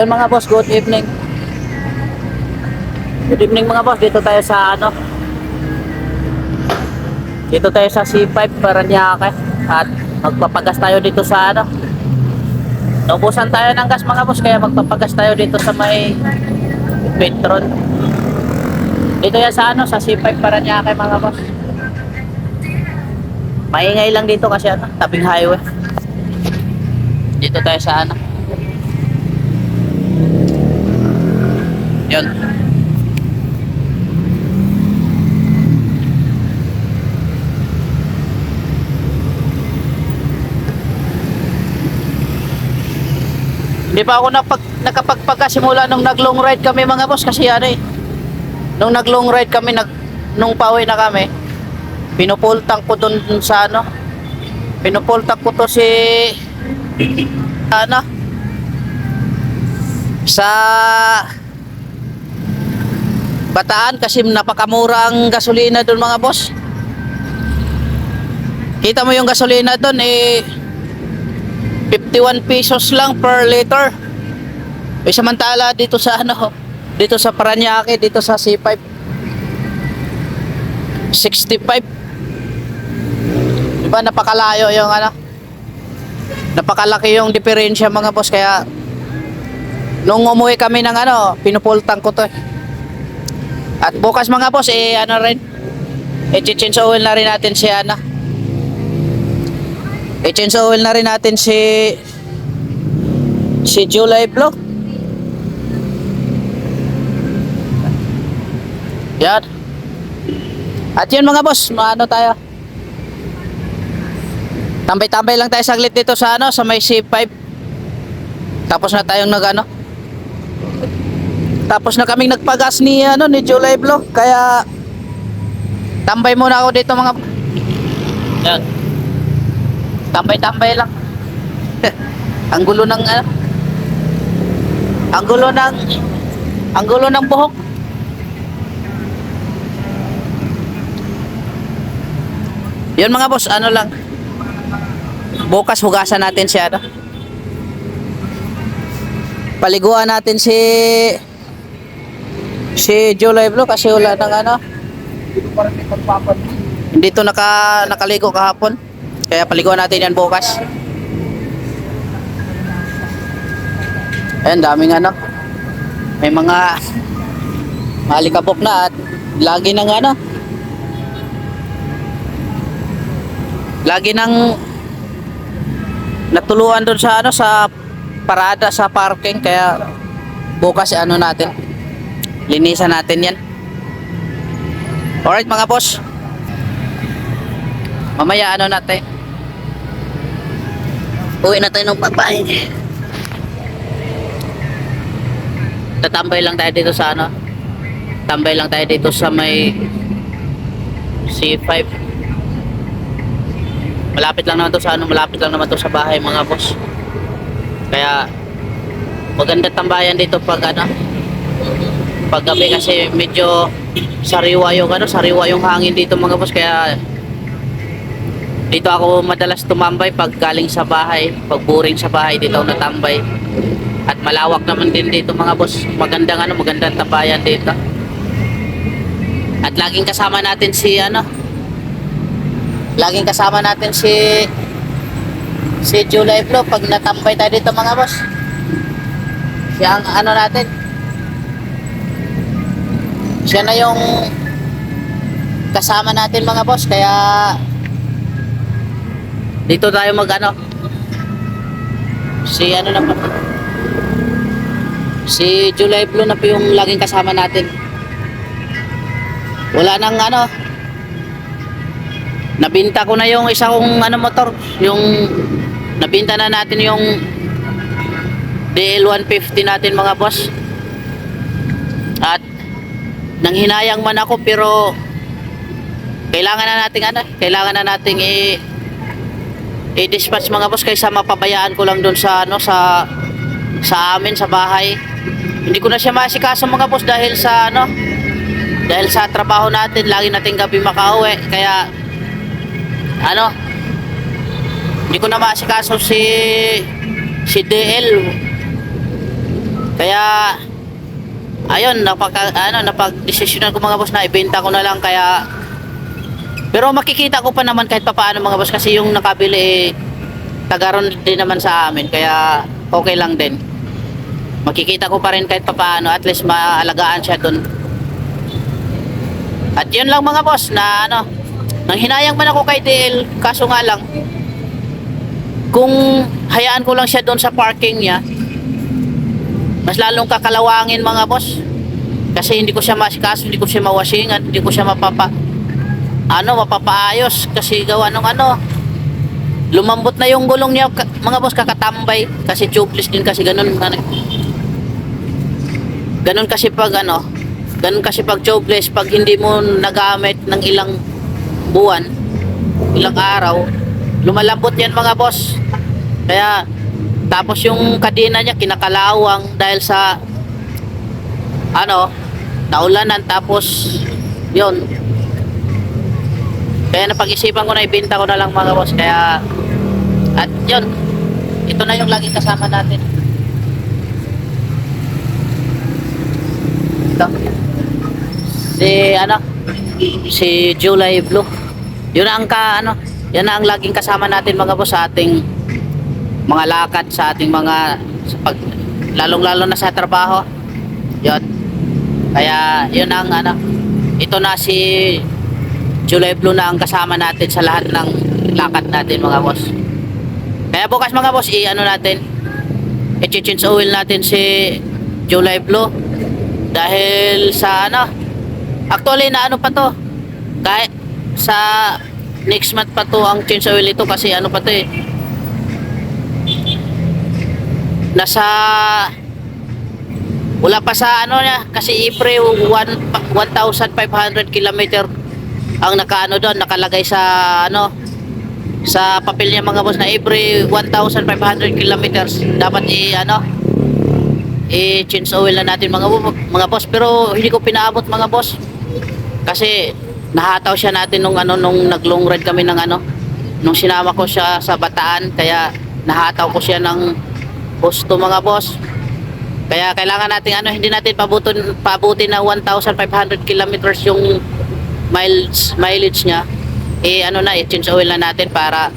Yun mga boss, good evening. Good evening mga boss, dito tayo sa ano. Dito tayo sa C5 Paranaque at magpapagas tayo dito sa ano. Naubusan tayo ng gas mga boss kaya magpapagas tayo dito sa may Petron. Dito yan sa ano, sa C5 Paranaque mga boss. Maingay lang dito kasi ano, tabing highway. Dito tayo sa ano. Yun. Hindi pa ako napag, nakapagpagkasimula nung nag long ride kami mga boss kasi ano eh. Nung nag long ride kami, nag, nung pauwi na kami, pinupultang ko dun sa ano, pinupultang ko to si, ano, sa Bataan kasi napakamura ang gasolina doon mga boss. Kita mo yung gasolina doon eh 51 pesos lang per liter. Eh samantala dito sa ano, dito sa Paranaque, dito sa C5 65. Diba napakalayo yung ano? Napakalaki yung diferensya mga boss kaya nung umuwi kami ng ano, pinupultang ko to eh. At bukas mga boss, eh ano rin, i-change oil na rin natin si ano. I-change oil na rin natin si si July Block. Yan. At yun mga boss, maano tayo. Tambay-tambay lang tayo saglit dito sa ano, sa may C5. Tapos na tayong nag ano, tapos na kaming nagpagas ni ano ni July Block kaya tambay muna ako dito mga Yan. Tambay-tambay lang. ang gulo ng ano? Ang gulo ng ang gulo ng buhok. Yun mga boss, ano lang. Bukas hugasan natin si ano. Paliguan natin si si July Blue kasi wala nang ano. Hindi to naka, nakaligo kahapon. Kaya paliguan natin yan bukas. Ayan, daming ano. May mga malikabok na at lagi nang ano. Lagi nang natuluan doon sa ano sa parada sa parking kaya bukas ano natin linisan natin yan. Alright mga boss. Mamaya ano natin? Uwi na tayo ng babae tatambay lang tayo dito sa ano? Tambay lang tayo dito sa may C5 malapit lang naman to sa ano malapit lang naman to sa bahay mga boss. Kaya maganda tambayan dito pag ano pag gabi kasi medyo sariwa yung ano sariwa yung hangin dito mga boss kaya dito ako madalas tumambay pag galing sa bahay pag boring sa bahay dito ako natambay. At malawak naman din dito mga boss magandang ano magandang tambayan dito. At laging kasama natin si ano laging kasama natin si si July Flo pag natambay tayo dito mga boss. Siya ang ano natin siya na yung kasama natin mga boss kaya dito tayo mag ano si ano na si July Blue na po yung laging kasama natin. Wala nang ano nabinta ko na yung isa kong ano motor yung nabinta na natin yung DL 150 natin mga boss nanghinayang man ako pero kailangan na nating ano kailangan na nating i i-dispatch mga boss kaysa mapabayaan ko lang doon sa ano sa sa amin sa bahay. Hindi ko na siya masikaso mga boss dahil sa ano dahil sa trabaho natin lagi nating gabi makauwi. Kaya ano hindi ko na masikaso si si DL Kaya ayun, napag ano, napag-desisyonan ko mga boss na ibenta ko na lang kaya pero makikita ko pa naman kahit papaano mga boss kasi yung nakabili eh, tagaron din naman sa amin kaya okay lang din. Makikita ko pa rin kahit papaano at least maalagaan siya doon. At yun lang mga boss na ano, nang hinayang man ako kay DL kaso nga lang kung hayaan ko lang siya doon sa parking niya mas lalong kakalawangin mga boss. Kasi hindi ko siya masikaso hindi ko siya mawasingan hindi ko siya mapapa ano mapapaayos. Kasi gawa ng ano lumambot na yung gulong niya mga boss kakatambay. Kasi tubeless din kasi ganun ano, ganun kasi pag ano ganun kasi pag tubeless pag hindi mo nagamit ng ilang buwan ilang araw lumalambot yan mga boss. Kaya tapos yung kadena niya kinakalawang dahil sa ano, naulanan tapos yun. Kaya napag-isipan ko na ibenta ko na lang mga boss kaya at yun. Ito na yung laging kasama natin. Ito. Si ano? Si July Blue. Yun ang ka ano, yan ang laging kasama natin mga boss sa ating mga lakad sa ating mga sa pag lalong-lalo na sa trabaho. 'Yon. Kaya 'yun ang ano. Ito na si July Blue na ang kasama natin sa lahat ng lakad natin mga boss. Kaya bukas mga boss, i-ano natin, i-change oil natin si July Blue dahil sa ano, actually na ano pa to, kahit sa next month pa to ang change oil ito kasi ano pa to eh, nasa wala pa sa ano niya kasi April 1 pa- 1,500 kilometer ang nakaano doon nakalagay sa ano sa papel niya mga boss na April 1,500 kilometers. Dapat i ano i change oil na natin mga mga boss. Pero hindi ko pinaabot mga boss. Kasi nahataw siya natin nung ano nung nag long ride kami ng ano nung sinama ko siya sa Bataan. Kaya nahataw ko siya ng gusto mga boss. Kaya kailangan natin ano hindi natin pabutin pabutin na 1,500 kilometers yung miles mileage niya. Eh ano na i-change oil na natin para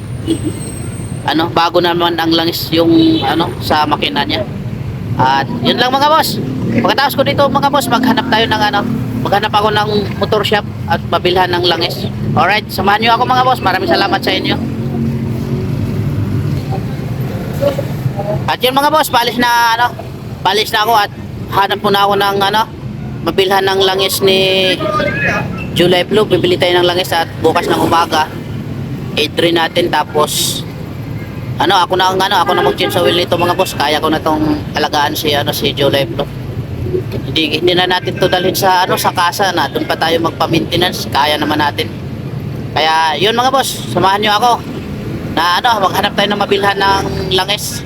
ano bago naman ang langis yung ano sa makina niya. At yun lang mga boss. Pagkatapos ko dito mga boss maghanap tayo ng ano maghanap ako ng motor shop at mabilhan ng langis. Alright samahan nyo ako mga boss. Maraming salamat sa inyo At yun mga boss, palis na ano, palis na ako at hanap muna ako ng ano, mabilhan ng langis ni July Blue. Bibili tayo ng langis at bukas ng umaga, i-drain natin tapos ano, ako na ang ano, ako na mag-change oil nito mga boss. Kaya ko na tong alagaan si ano si July Blue. Hindi, hindi na natin to dalhin sa ano sa kasa na doon pa tayo magpa-maintenance. Kaya naman natin. Kaya yun mga boss, samahan nyo ako na ano, maghanap tayo ng mabilhan ng langis.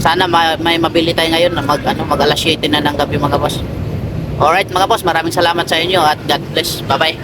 Sana ma- may mabili tayo ngayon na mag ano, mag alas 7 na ng gabi mga boss. Alright mga boss, maraming salamat sa inyo at God bless. Bye-bye.